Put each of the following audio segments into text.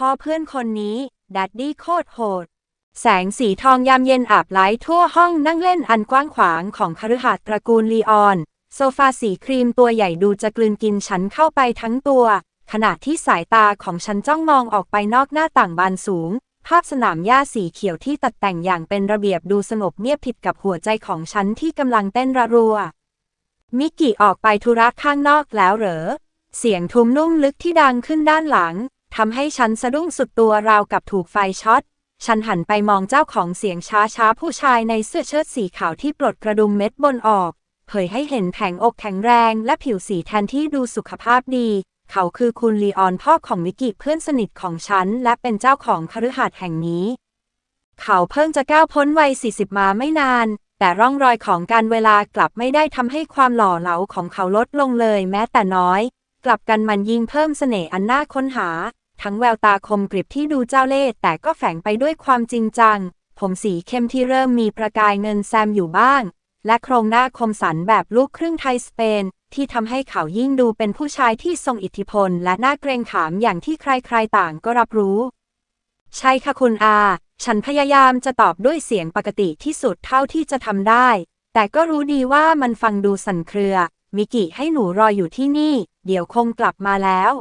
พ่อเพื่อนคนนี้ดัดดี้โคตรโหด แสงสีทองยามเย็นอาบไหลทั่วห้องนั่งเล่นอันกว้างขวางของคฤหาสน์ตระกูลลีออน โซฟาสีครีมตัวใหญ่ดูจะกลืนกินฉันเข้าไปทั้งตัว ขณะที่สายตาของฉันจ้องมองออกไปนอกหน้าต่างบานสูง ภาพสนามหญ้าสีเขียวที่ตัดแต่งอย่างเป็นระเบียบดูสงบเงียบผิดกับหัวใจของฉันที่กำลังเต้นระรัว มิกกี้ออกไปธุระข้างนอกแล้วเหรอเสียงทุ้มนุ่มลึกที่ดังขึ้นด้านหลัง ทำให้ฉันสะดุ้งสุดตัวราวกับถูกไฟช็อต ฉันหันไปมองเจ้าของเสียงช้าช้าๆผู้ชายในเสื้อเชิ้ตสีขาวที่ปลดกระดุมเม็ดบนออก เผยให้เห็นแผงอกแข็งแรงและผิวสีแทนที่ดูสุขภาพดี เขาคือคุณลีออนพ่อของมิกกี้เพื่อนสนิทของฉัน และเป็นเจ้าของคฤหาสน์แห่งนี้ เขาเพิ่งจะก้าวพ้นวัย 40 มาไม่นานแต่ร่องรอยของการเวลากลับไม่ได้ทำให้ความหล่อเหลาของเขาลดลงเลยแม้แต่น้อย กลับกันมันยิ่งเพิ่มเสน่ห์อันน่าค้นหา ทั้งแววตาคมกริบที่ดูเจ้าเล่ห์แต่ก็แฝงไปด้วยความจริงจัง ผมสีเข้มที่เริ่มมีประกายเงินแซมอยู่บ้าง และโครงหน้าคมสันแบบลูกครึ่งไทยสเปน ที่ทำให้เขายิ่งดูเป็นผู้ชายที่ทรงอิทธิพล และน่าเกรงขามอย่างที่ใครๆต่างก็รับรู้ ใช่ค่ะคุณอา ฉันพยายามจะตอบด้วยเสียงปกติที่สุดเท่าที่จะทำได้ แต่ก็รู้ดีว่ามันฟังดูสั่นเครือมิกิให้หนูรออยู่ที่นี่ เดี๋ยวคงกลับมาแล้ว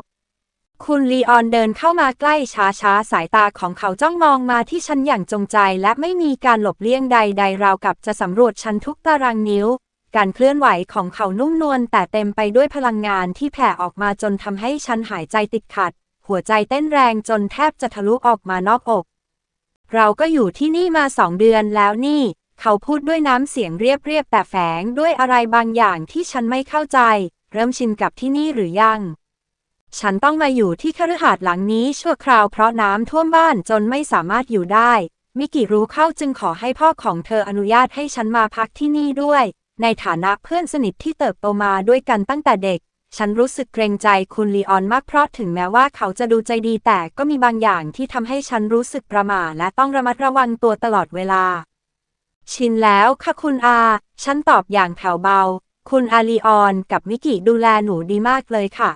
คุณลีออนเดินเข้ามาใกล้ช้าๆ สายตาของเขาจ้องมองมาที่ฉันอย่างจงใจและไม่มีการหลบเลี่ยงใดๆ ราวกับจะสำรวจฉันทุกตารางนิ้ว การเคลื่อนไหวของเขานุ่มนวลแต่เต็มไปด้วยพลังงานที่แผ่ออกมาจนทำให้ฉันหายใจติดขัด หัวใจเต้นแรงจนแทบจะทะลุออกมานอกอก เราก็อยู่ที่นี่มาสองเดือนแล้วนี่ เขาพูดด้วยน้ำเสียงเรียบๆแต่แฝงด้วยอะไรบางอย่างที่ฉันไม่เข้าใจ เริ่มชินกับที่นี่หรือยัง ฉันต้องมาอยู่ที่คฤหาสน์หลังนี้ชั่วคราวเพราะน้ำท่วมบ้านจนไม่สามารถอยู่ได้ มิกิรู้เข้าจึงขอให้พ่อของเธออนุญาตให้ฉันมาพักที่นี่ด้วย ในฐานะเพื่อนสนิทที่เติบโตมาด้วยกันตั้งแต่เด็ก ฉันรู้สึกเกรงใจคุณลีออนมากเพราะถึงแม้ว่าเขาจะดูใจดีแต่ก็มีบางอย่างที่ทำให้ฉันรู้สึกประหม่าและต้องระมัดระวังตัวตลอดเวลา ชินแล้วค่ะคุณอา ฉันตอบอย่างแผ่วเบา คุณอาลีออนกับมิกิดูแลหนูดีมากเลยค่ะ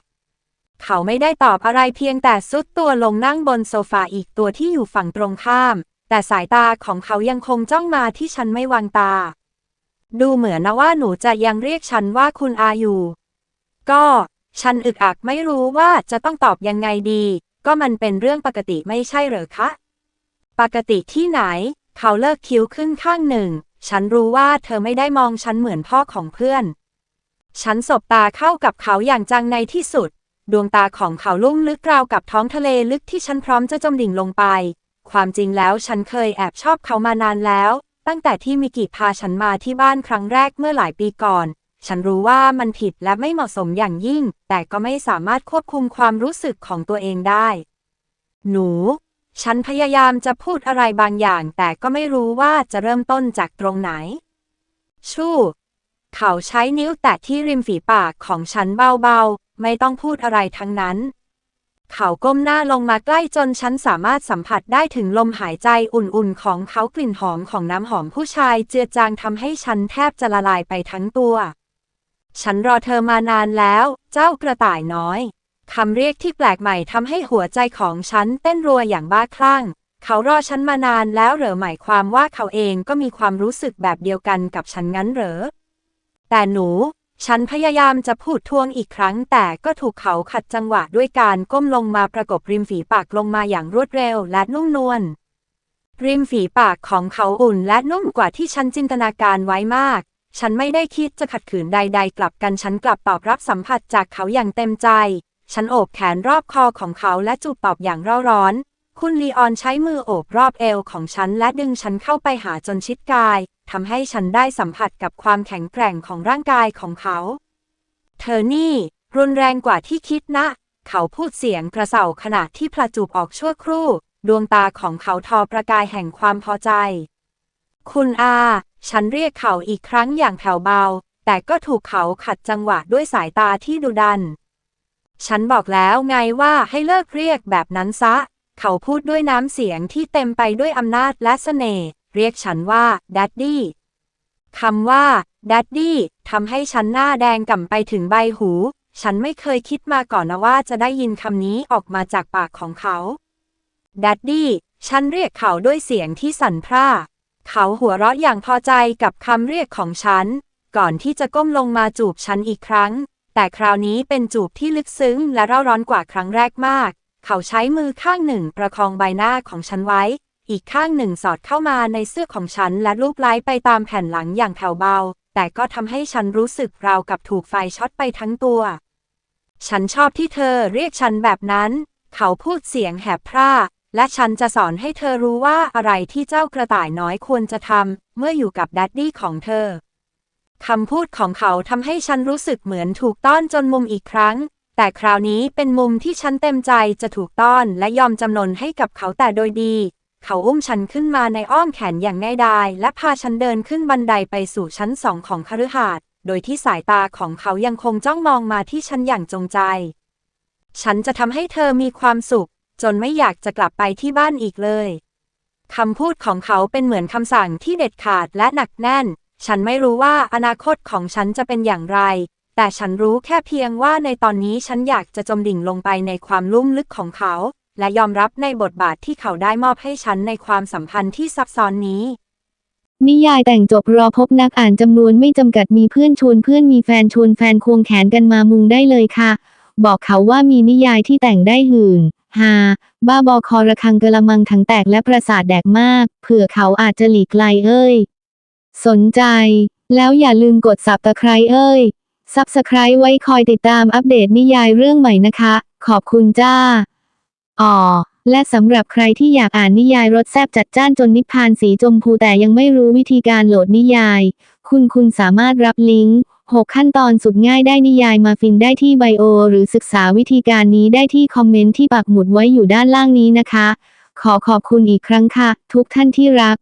เขาไม่ได้ตอบอะไรเพียงแต่ซุดตัวลงนั่งบนโซฟาอีกตัวที่อยู่ฝั่งตรงข้าม แต่สายตาของเขายังคงจ้องมาที่ฉันไม่วางตา ดูเหมือนนะว่าหนูจะยังเรียกฉันว่าคุณอาอยู่ ก็ฉันอึกอักไม่รู้ว่าจะต้องตอบยังไงดี ก็มันเป็นเรื่องปกติไม่ใช่เหรอคะ ปกติที่ไหน เขาเลิกคิ้วขึ้นข้างหนึ่ง ฉันรู้ว่าเธอไม่ได้มองฉันเหมือนพ่อของเพื่อน ฉันสบตาเข้ากับเขาอย่างจังในที่สุด ดวงตาของเขาลุ่มลึกราวกับท้องทะเลลึกที่ฉันพร้อมจะจมดิ่งลงไป ความจริงแล้วฉันเคยแอบชอบเขามานานแล้ว ตั้งแต่ที่มิกิพาฉันมาที่บ้านครั้งแรกเมื่อหลายปีก่อน ฉันรู้ว่ามันผิดและไม่เหมาะสมอย่างยิ่ง แต่ก็ไม่สามารถควบคุมความรู้สึกของตัวเองได้ หนู ฉันพยายามจะพูดอะไรบางอย่าง แต่ก็ไม่รู้ว่าจะเริ่มต้นจากตรงไหน ชู่ เขาใช้นิ้วแตะที่ริมฝีปากของฉันเบาๆ ไม่ต้องพูดอะไรทั้งนั้น เขาก้มหน้าลงมาใกล้จนฉันสามารถสัมผัสได้ถึงลมหายใจอุ่นๆ ของเขากลิ่นหอมของน้ำหอมผู้ชายเจือจางทำให้ฉันแทบจะละลายไปทั้งตัว ฉันรอเธอมานานแล้ว เจ้ากระต่ายน้อยคำเรียกที่แปลกใหม่ทำให้หัวใจของฉันเต้นรัวอย่างบ้าคลั่ง เขารอฉันมานานแล้วเหรอหมายความว่าเขาเองก็มีความรู้สึกแบบเดียวกันกับฉันงั้นเหรอ แต่หนู ฉันพยายามจะพูดทวงอีกครั้ง แต่ก็ถูกเขาขัดจังหวะด้วยการก้มลงมาประกบริมฝีปากลงมาอย่างรวดเร็วและนุ่มนวล ริมฝีปากของเขาอุ่นและนุ่มกว่าที่ฉันจินตนาการไว้มาก ฉันไม่ได้คิดจะขัดขืนใด ๆ กลับกันฉันกลับตอบรับสัมผัสจากเขาอย่างเต็มใจ ฉันโอบแขนรอบคอของเขาและจูบปอบอย่างเร่าร้อน คุณลีออนใช้มือโอบรอบเอวของฉันและดึงฉันเข้าไปหาจนชิดกาย ทำให้ฉันได้สัมผัสกับความแข็งแกร่งของร่างกายของเขา เธอนี่ รุนแรงกว่าที่คิดนะ เขาพูดเสียงกระเสาขณะที่พลาจูบออกชั่วครู่ ดวงตาของเขาทอประกายแห่งความพอใจ คุณอา ฉันเรียกเขาอีกครั้งอย่างแผ่วเบา แต่ก็ถูกเขาขัดจังหวะด้วยสายตาที่ดุดัน ฉันบอกแล้วไงว่าให้เลิกเรียกแบบนั้นซะ เขาพูดด้วยน้ำเสียงที่เต็มไปด้วยอำนาจและเสน่ห์ เรียกฉันว่าดัดดี้คำว่าดัดดี้ทำให้ฉันหน้าแดงก่ำไปถึงใบหู ฉันไม่เคยคิดมาก่อนนะว่าจะได้ยินคำนี้ออกมาจากปากของเขาดัดดี้ฉันเรียกเขาด้วยเสียงที่สั่นพร่า เขาหัวเราะอย่างพอใจกับคำเรียกของฉัน ก่อนที่จะก้มลงมาจูบฉันอีกครั้ง แต่คราวนี้เป็นจูบที่ลึกซึ้งและเร่าร้อนกว่าครั้งแรกมาก เขาใช้มือข้างหนึ่งประคองใบหน้าของฉันไว้ อีกข้างหนึ่งสอดเข้ามาในเสื้อของฉันและลูบไล้ไปตามแผ่นหลังอย่างแผ่วเบา แต่ก็ทำให้ฉันรู้สึกราวกับถูกไฟช็อตไปทั้งตัว ฉันชอบที่เธอเรียกฉันแบบนั้น เขาพูดเสียงแหบพร่า และฉันจะสอนให้เธอรู้ว่าอะไรที่เจ้ากระต่ายน้อยควรจะทำเมื่ออยู่กับดัดดี้ของเธอคำพูดของเขาทำให้ฉันรู้สึกเหมือนถูกต้อนจนมุมอีกครั้ง แต่คราวนี้เป็นมุมที่ฉันเต็มใจจะถูกต้อนและยอมจำนนให้กับเขาแต่โดยดี เขาอุ้มฉันขึ้นมาในอ้อมแขนอย่างง่ายดาย และพาฉันเดินขึ้นบันไดไปสู่ชั้นสองของคฤหาสน์โดยที่สายตาของเขายังคงจ้องมองมาที่ฉันอย่างจงใจ ฉันจะทำให้เธอมีความสุข จนไม่อยากจะกลับไปที่บ้านอีกเลยคำพูดของเขาเป็นเหมือนคำสั่งที่เด็ดขาดและหนักแน่น ฉันไม่รู้ว่าอนาคตของฉันจะเป็นอย่างไร แต่ฉันรู้แค่เพียงว่าในตอนนี้ฉันอยากจะจมดิ่งลงไปในความลุ่มลึกของเขา และยอมรับในบทบาทที่เขาได้มอบให้ฉันในความสัมพันธ์ที่ซับซ้อนนี้ นิยายแต่งจบรอพบนักอ่านจำนวนไม่จำกัดมีเพื่อนชวนเพื่อนมีแฟนชวนแฟนควงแขนกันมามุงได้เลยค่ะ บอกเขาว่ามีนิยายที่แต่งได้หื่นฮาบ้าบอคอระคังกระมังถังแตกและประสาทแดกมาก เผื่อเขาอาจจะหลีกไกลเอ้ย สนใจ แล้วอย่าลืมกดสับตะไคร้เอ้ยซับสไครไว้คอยติดตามอัปเดตนิยายเรื่องใหม่นะคะ ขอบคุณจ้า อ๋อและสำหรับใครที่อยากอ่านนิยายรสแซบจัดจ้านจนนิพพานสีชมพูแต่ยังไม่รู้วิธีการโหลดนิยาย คุณคุณสามารถรับลิงก์ 6 ขั้นตอนสุดง่ายได้นิยายมาฟินได้ที่ไบโอ หรือศึกษาวิธีการนี้ได้ที่คอมเมนต์ที่ปักหมุดไว้อยู่ด้านล่างนี้นะคะ ขอขอบคุณอีกครั้งค่ะ ทุกท่านที่รัก